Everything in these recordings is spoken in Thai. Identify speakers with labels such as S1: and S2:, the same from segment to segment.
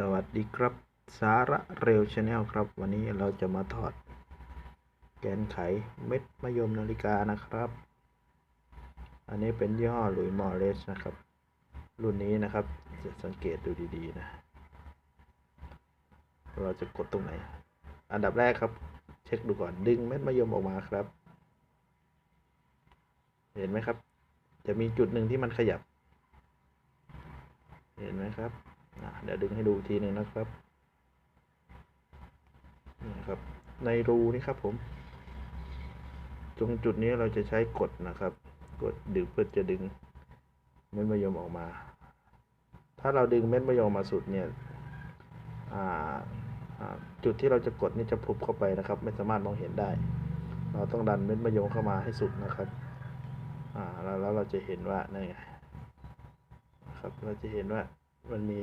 S1: สวัสดีครับ สาระเร็วชาแนลครับ วันนี้เราจะมาถอด แกนไขเม็ดมะยมนาฬิกานะครับ อันนี้เป็นยี่ห้อหลุยมอเรสนะครับ รุ่นนี้นะครับจะสังเกตดูดีๆนะ เราจะกดตรงไหน อันดับแรกครับ เช็คดูก่อนดึงเม็ดมะยมออกมาครับ เห็นไหมครับ จะมีจุดหนึ่งที่มันขยับ เห็นไหมครับ เดี๋ยวดึงให้ดูทีหนึ่งนะครับนี่ครับ ในรูนี่ครับผม ตรงจุดนี้เราจะใช้กดนะครับ กดดึงเพื่อจะดึงเม็ดมะยมออกมา ถ้าเราดึงเม็ดมะยมมาสุดเนี่ยจุดที่เราจะกดนี่จะพลุบเข้าไปนะครับ ไม่สามารถมองเห็นได้ เราต้องดันเม็ดมะยมเข้ามาให้สุดนะครับแล้วเราจะเห็นว่านี่ไงนะครับเราจะเห็นว่า มันมี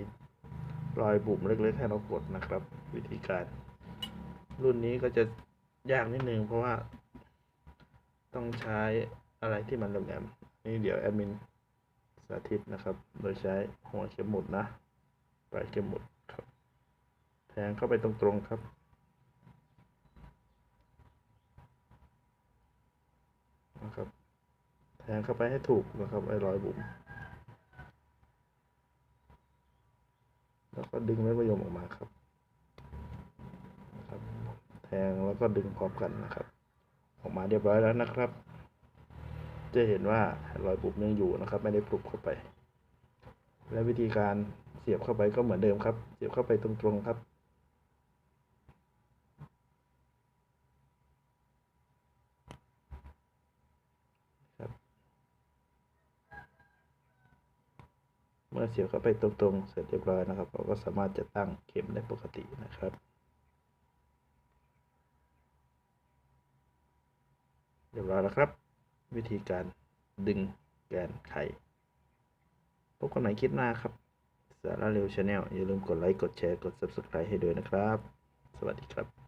S1: รอยบุ๋มเล็กๆให้เรากดนะครับ วิธีการ รุ่นนี้ก็จะยากนิดนึงเพราะว่า ต้องใช้อะไรที่มันแหลมๆนี่เดี๋ยวแอดมินสาธิตนะครับ โดยใช้หัวเข็มหมุดนะปลายเข็มหมุดครับแทงเข้าไปตรงๆครับนะครับแทงเข้าไปให้ถูกนะครับไอ้รอยบุ๋ม แล้วก็ดึงเม็ดมะยมออกมาครับครับ แทงแล้วก็ดึงพร้อมกันนะครับ ออกมาเรียบร้อยแล้วนะครับ จะเห็นว่ารอยปุบยังอยู่นะครับ ไม่ได้ปลุกเข้าไป และวิธีการเสียบเข้าไปก็เหมือนเดิมครับ เสียบเข้าไปตรงๆครับครับ เมื่อเสียบเข้าไปตรงๆ เสร็จเรียบร้อยนะครับ เราก็สามารถจะตั้งเข็มได้ปกตินะครับ เรียบร้อยแล้วครับ วิธีการดึงแกนไขพบกันใหม่คลิปหน้าครับ สาระเร็วชาแนลอย่าลืมกดไลค์ กดแชร์ กด Subscribe ให้ด้วยนะครับ สวัสดีครับ